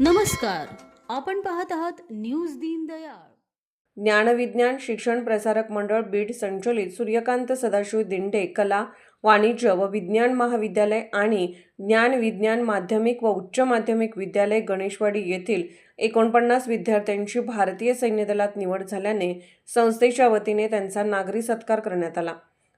नमस्कार. आपण पाहत आहात न्यूज दीनदयाळ ज्ञानविज्ञान शिक्षण प्रसारक मंडळ बीड संचलित सूर्यकांत सदाशिव दिंडे कला वाणिज्य व विज्ञान महाविद्यालय आणि ज्ञान विज्ञान माध्यमिक व उच्च माध्यमिक विद्यालय गणेशवाडी येथील एकोणपन्नास विद्यार्थ्यांची भारतीय सैन्य दलात निवड झाल्याने संस्थेच्या वतीने त्यांचा नागरी सत्कार करण्यात आला.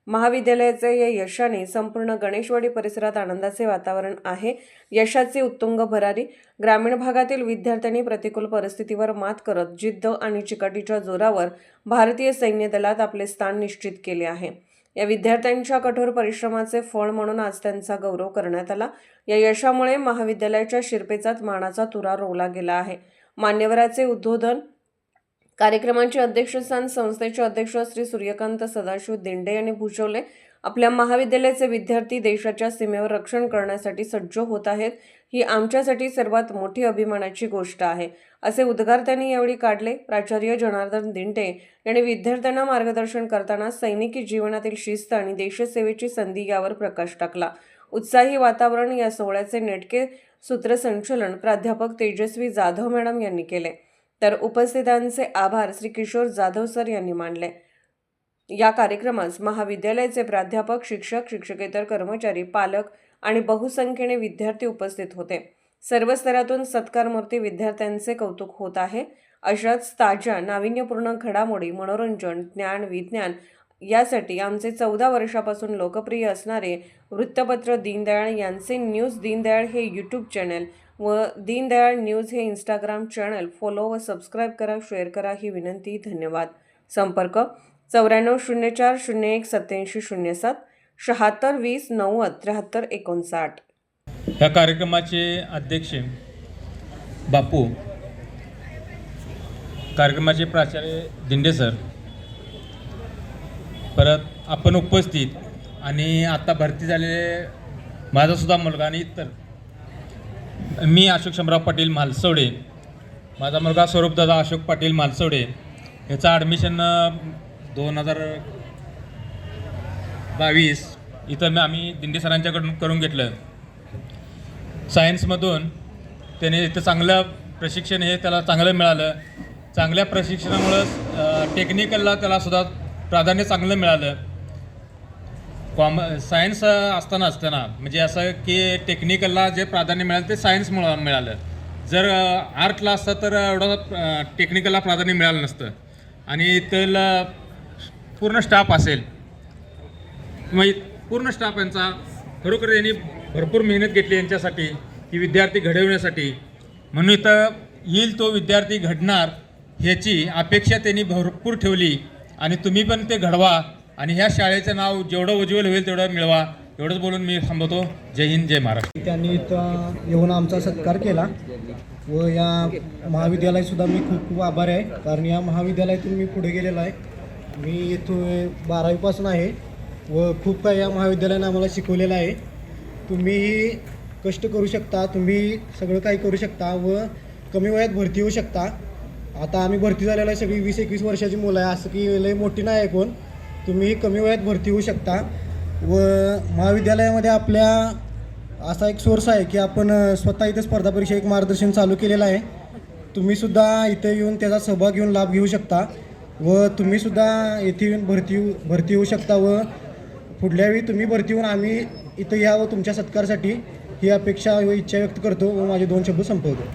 महाविद्यालयाच्या या यशाने संपूर्ण गणेशवाडी परिसरात आनंदाचे वातावरण आहे. यशाचे उत्तुंग भरारी ग्रामीण भागातील विद्यार्थ्यांनी प्रतिकूल परिस्थितीवर मात करत जिद्द आणि चिकाटीच्या जोरावर भारतीय सैन्य दलात आपले स्थान निश्चित केले आहे. या विद्यार्थ्यांच्या कठोर परिश्रमाचे फळ म्हणून आज त्यांचा गौरव करण्यात आला. या यशामुळे महाविद्यालयाच्या शिरपेचात मानाचा तुरा रोवला गेला आहे. मान्यवराचे उद्बोधन कार्यक्रमाचे अध्यक्षस्थान संस्थेचे अध्यक्ष श्री सूर्यकांत सदाशिव दिंडे यांनी भूषवले. आपल्या महाविद्यालयाचे विद्यार्थी देशाच्या सीमेवर रक्षण करण्यासाठी सज्ज होत आहेत. ही आमच्यासाठी सर्वात मोठी अभिमानाची गोष्ट आहे असे उद्गार त्यांनी यावेळी काढले. प्राचार्य जनार्दन दिंडे यांनी विद्यार्थ्यांना मार्गदर्शन करताना सैनिकी जीवनातील शिस्त आणि देशसेवेची संधी यावर प्रकाश टाकला. उत्साही वातावरण या सोहळ्याचे नेटके सूत्रसंचलन प्राध्यापक तेजस्वी जाधव मॅडम यांनी केले. तर उपस्थितांचे आभार श्री किशोर जाधव सर यांनी मानले. या कार्यक्रमास महाविद्यालयाचे प्राध्यापक शिक्षक शिक्षकेतर कर्मचारी पालक आणि बहुसंख्येने विद्यार्थी उपस्थित होते. सर्व स्तरातून सत्कारमूर्ती विद्यार्थ्यांचे कौतुक होत आहे. अशाच ताज्या नाविन्यपूर्ण घडामोडी मनोरंजन ज्ञान विज्ञान यासाठी आमचे चौदा वर्षापासून लोकप्रिय असणारे वृत्तपत्र दीनदयाळ यांचे न्यूज दीनदयाळ हे यूट्यूब चॅनल व दीनदयाळ न्यूज हे इंस्टाग्राम चॅनल फॉलो व सबस्क्राईब करा शेअर करा ही विनंती धन्यवाद. संपर्क चौऱ्याण्णव शून्य चार शून्य एक सत्याऐंशी शून्य सात शहात्तर वीस नव्वद त्र्याहत्तर एकोणसाठ. या कार्यक्रमाचे अध्यक्ष बापू कार्यक्रमाचे प्राचार्य दिंडे सर परत आपण उपस्थित आणि आता भरती झालेले माझासुद्धा मुलगा आणि इतर. मी अशोक शंभराव पाटील म्हालसवडे. माझा मुलगा स्वरूपदादा अशोक पाटील म्हालसवडे. याचं ॲडमिशन दोन हजार बावीस. इथं मी आम्ही दिंडे सरांच्याकडून करून घेतलं. सायन्समधून त्याने इथं चांगलं प्रशिक्षण हे त्याला चांगलं मिळालं. चांगल्या प्रशिक्षणामुळं टेक्निकलला त्यालासुद्धा प्राधान्य चांगलं मिळालं. कॉम सायन्स असताना असताना. म्हणजे असं की टेक्निकलला जे प्राधान्य मिळालं ते सायन्समुळं मिळालं. जर आर्टला असतं तर एवढं टेक्निकलला प्राधान्य मिळालं नसतं. आणि त्याला पूर्ण स्टाफ असेल. मग पूर्ण स्टाफ यांचा खरोखर यांनी भरपूर मेहनत घेतली यांच्यासाठी की विद्यार्थी घडवण्यासाठी. म्हणून इथं येईल तो विद्यार्थी घडणार ह्याची अपेक्षा त्यांनी भरपूर ठेवली. आणि तुम्ही पण ते घडवा. आणि ह्या शाळेचं नाव जेवढं उज्ज्वल होईल तेवढं मिळवा. एवढंच बोलून मी थांबवतो. जय हिंद जय महाराष्ट्र. त्यांनी इथं येऊन आमचा सत्कार केला. व या महाविद्यालयातसुद्धा मी खूप खूप आभारी आहे. कारण या महाविद्यालयातून मी पुढे गेलेलो आहे. मी इथून बारावीपासून आहे. व खूप काही या महाविद्यालयानं आम्हाला शिकवलेलं आहे. तुम्ही कष्ट करू शकता. तुम्ही सगळं काही करू शकता. व कमी वयात भरती होऊ शकता. आता आम्ही भरती झालेलं आहे सगळी वीस एकवीस वर्षाची मुलं आहे. असं की लय मोठी नाही आहे कोण. तुम्ही कमी वयात भरती होऊ शकता. व महाविद्यालयामध्ये आपल्या असा एक सोर्स आहे की आपण स्वतः इथे स्पर्धा परीक्षा एक मार्गदर्शन चालू केलेलं आहे. तुम्हीसुद्धा इथे येऊन त्याचा सहभाग घेऊन लाभ घेऊ शकता. व तुम्हीसुद्धा येथे येऊन भरती भरती होऊ शकता व पुढल्या वेळी तुम्ही भरती होऊन आम्ही इथं या व तुमच्या सत्कारासाठी ही अपेक्षा व इच्छा व्यक्त करतो व माझे दोन शब्द संपवतो.